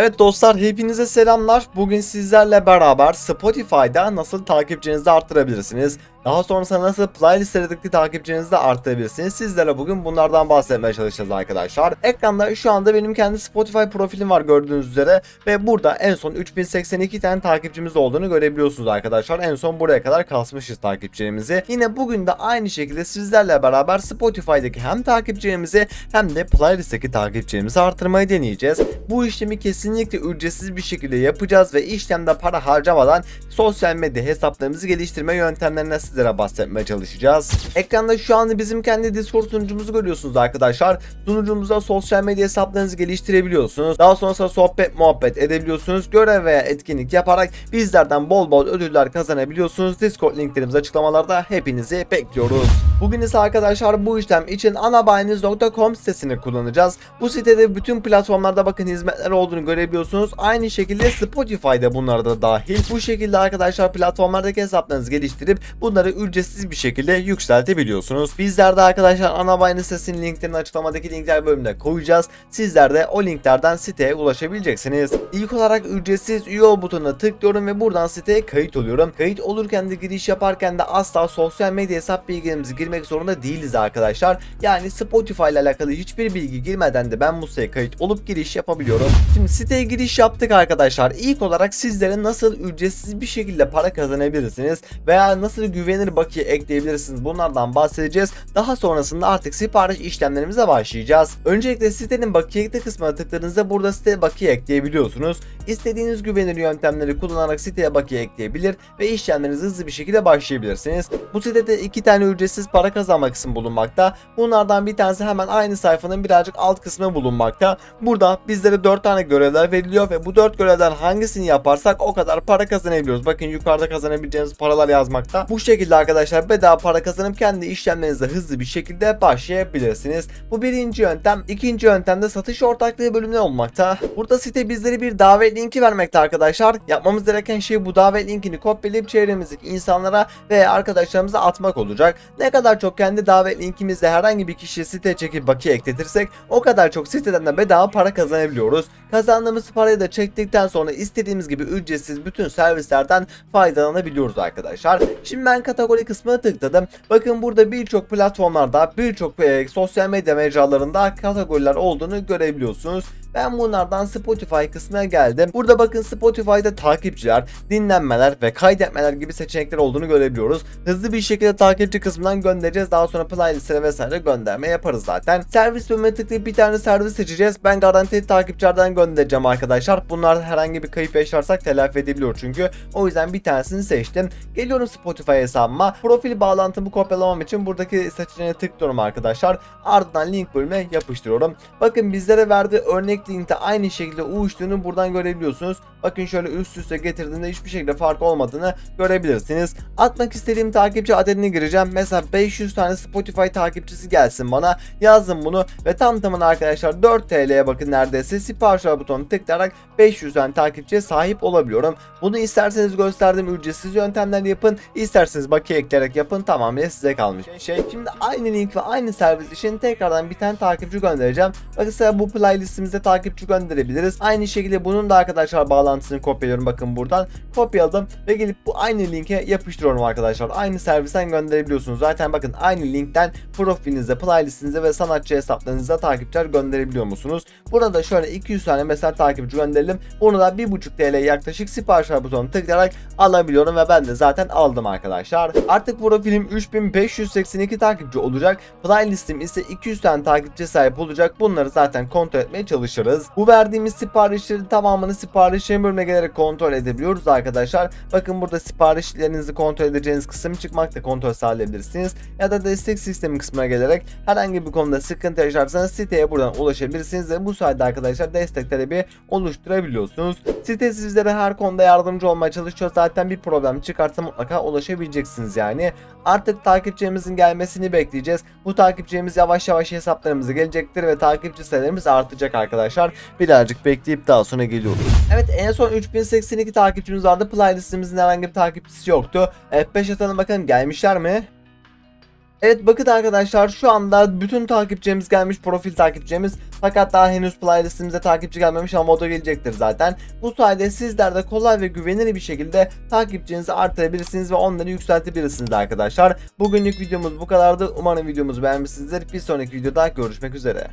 Evet dostlar hepinize selamlar. Bugün sizlerle beraber Spotify'da nasıl takipçinizi arttırabilirsiniz? Daha sonrasında nasıl playlistlerdeki takipçinizi de arttırabilirsiniz? Sizlere bugün bunlardan bahsetmeye çalışacağız arkadaşlar. Ekranda şu anda benim kendi Spotify profilim var gördüğünüz üzere. Ve burada en son 3082 tane takipçimiz olduğunu görebiliyorsunuz arkadaşlar. En son buraya kadar kasmışız takipçilerimizi. Yine bugün de aynı şekilde sizlerle beraber Spotify'daki hem takipçilerimizi hem de playlistteki takipçilerimizi arttırmayı deneyeceğiz. Bu işlemi kesinlikle ücretsiz bir şekilde yapacağız ve işlemde para harcamadan sosyal medya hesaplarımızı geliştirme yöntemlerine sizlere bahsetmeye çalışacağız. Ekranda şu anda bizim kendi Discord sunucumuzu görüyorsunuz arkadaşlar. Sunucumuzda sosyal medya hesaplarınızı geliştirebiliyorsunuz. Daha sonrasında sohbet muhabbet edebiliyorsunuz. Görev veya etkinlik yaparak bizlerden bol bol ödüller kazanabiliyorsunuz. Discord linklerimiz açıklamalarda hepinizi bekliyoruz. Bugün ise arkadaşlar bu işlem için anabayiniz.com sitesini kullanacağız. Bu sitede bütün platformlarda bakın hizmetler olduğunu görebiliyorsunuz. Aynı şekilde Spotify'da bunlar da dahil. Bu şekilde arkadaşlar platformlardaki hesaplarınızı geliştirip bunları ücretsiz bir şekilde yükseltebiliyorsunuz. Bizler de arkadaşlar Anabayiniz sitesinin linklerini açıklamadaki linkler bölümünde koyacağız. Sizler de o linklerden siteye ulaşabileceksiniz. İlk olarak ücretsiz üye ol butonuna tıklıyorum ve buradan siteye kayıt oluyorum. Kayıt olurken de giriş yaparken de asla sosyal medya hesap bilgilerimizi girmek zorunda değiliz arkadaşlar. Yani Spotify ile alakalı hiçbir bilgi girmeden de ben bu siteye kayıt olup giriş yapabiliyorum. Şimdi siteye giriş yaptık arkadaşlar. İlk olarak sizlere nasıl ücretsiz bir şekilde para kazanabilirsiniz veya nasıl güvenilir bakiye ekleyebilirsiniz bunlardan bahsedeceğiz. Daha sonrasında artık sipariş işlemlerimize başlayacağız. Öncelikle sitenin bakiye ekle kısmına tıkladığınızda burada siteye bakiye ekleyebiliyorsunuz. İstediğiniz güvenilir yöntemleri kullanarak siteye bakiye ekleyebilir ve işlemlerinizi hızlı bir şekilde başlayabilirsiniz. Bu sitede iki tane ücretsiz para kazanma kısmı bulunmakta. Bunlardan bir tanesi hemen aynı sayfanın birazcık alt kısmı bulunmakta. Burada bizlere 4 tane görevler veriliyor ve bu 4 görevden hangisini yaparsak o kadar para kazanabiliyoruz. Bakın yukarıda kazanabileceğiniz paralar yazmakta. Bu şekilde arkadaşlar bedava para kazanıp kendi işlemlerinize hızlı bir şekilde başlayabilirsiniz. Bu birinci yöntem. İkinci yöntemde satış ortaklığı bölümüne olmakta. Burada site bizlere bir davet linki vermekte arkadaşlar. Yapmamız gereken şey bu davet linkini kopyalayıp çevremizdeki insanlara ve arkadaşlarımıza atmak olacak. Ne kadar çok kendi davet linkimizle herhangi bir kişiye site çekip bakiye ekletirsek o kadar çok siteden de bedava para kazanabiliyoruz. Kazandığımız parayı da çektikten sonra istediğimiz gibi ücretsiz bütün servislerden faydalanabiliyoruz arkadaşlar. Şimdi ben kategori kısmına tıkladım. Bakın burada birçok platformlarda, birçok e, sosyal medya mecralarında kategoriler olduğunu görebiliyorsunuz. Ben bunlardan Spotify kısmına geldim. Burada bakın Spotify'da takipçiler, dinlenmeler ve kaydetmeler gibi seçenekler olduğunu görebiliyoruz. Hızlı bir şekilde takipçi kısmından göndereceğiz. Daha sonra playlistlere vesaire gönderme yaparız zaten. Servis bölümüne tıklayıp bir tane servis seçeceğiz. Ben garantili takipçilerden göndereceğim arkadaşlar. Bunlar herhangi bir kayıp yaşarsak telafi edebiliyor çünkü. O yüzden bir tanesini seçtim. Geliyorum Spotify hesabıma. Profil bağlantımı kopyalamam için buradaki seçeneğe tıklıyorum arkadaşlar. Ardından link bölümüne yapıştırıyorum. Bakın bizlere verdiği örnek linkte aynı şekilde uyuştuğunu buradan görebiliyorsunuz. Bakın şöyle üst üste getirdiğinde hiçbir şekilde fark olmadığını görebilirsiniz. Atmak istediğim takipçi adedini gireceğim. Mesela 500 tane Spotify takipçisi gelsin bana. Yazdım bunu ve tam tamına arkadaşlar 4 TL'ye bakın neredeyse sipariş al butonuna tıklayarak 500 tane takipçiye sahip olabiliyorum. Bunu isterseniz gösterdiğim ücretsiz yöntemlerle yapın. isterseniz bakiye ekleyerek yapın. Tamamen size kalmış. Şey, şimdi aynı link ve aynı servis için tekrardan bir tane takipçi göndereceğim. Bakın bu playlistimizde takipçi gönderebiliriz. Aynı şekilde bunun da arkadaşlar bağlantısını kopyalıyorum bakın buradan. Kopyaladım ve gelip bu aynı linke yapıştırıyorum arkadaşlar. Aynı servisten gönderebiliyorsunuz. Zaten bakın aynı linkten profilinize, playlistinize ve sanatçı hesaplarınıza takipçiler gönderebiliyor musunuz? Burada şöyle 200 tane mesela takipçi gönderelim. Bunu da 1.5 TL yaklaşık sipariş ver butonuna tıklayarak alabiliyorum ve ben de zaten aldım arkadaşlar. Artık profilim 3582 takipçi olacak. Playlistim ise 200 tane takipçi sahip olacak. Bunları zaten kontrol etmeye çalışırız. Bu verdiğimiz siparişlerin tamamını siparişlerin bölümüne gelerek kontrol edebiliyoruz arkadaşlar. Bakın burada siparişlerinizi kontrol edeceğiniz kısım çıkmakta kontrol sağlayabilirsiniz. Ya da destek sistemi kısmına gelerek herhangi bir konuda sıkıntı yaşarsanız siteye buradan ulaşabilirsiniz ve bu sayede arkadaşlar destek talebi oluşturabiliyorsunuz. Site sizlere her konuda yardımcı olmaya çalışıyor. Zaten bir problem çıkarsa mutlaka ulaşabileceksiniz yani. Artık takipçimizin gelmesini bekleyeceğiz. Bu takipçimiz yavaş yavaş hesaplarımıza gelecektir ve takipçi sayılarımız artacak arkadaşlar. Birazcık bekleyip daha sonra geliyoruz. Evet en son 3082 takipçimiz vardı. Playlistimizin herhangi bir takipçisi yoktu. F5 atalım bakalım gelmişler mi? Evet bakın arkadaşlar şu anda bütün takipçimiz gelmiş profil takipçimiz fakat daha henüz playlistimize takipçi gelmemiş ama o da gelecektir zaten. Bu sayede sizler de kolay ve güvenilir bir şekilde takipçinizi artırabilirsiniz ve onları yükseltebilirsiniz arkadaşlar. Bugünlük videomuz bu kadardı. Umarım videomuzu beğenmişsinizdir. Bir sonraki videoda görüşmek üzere.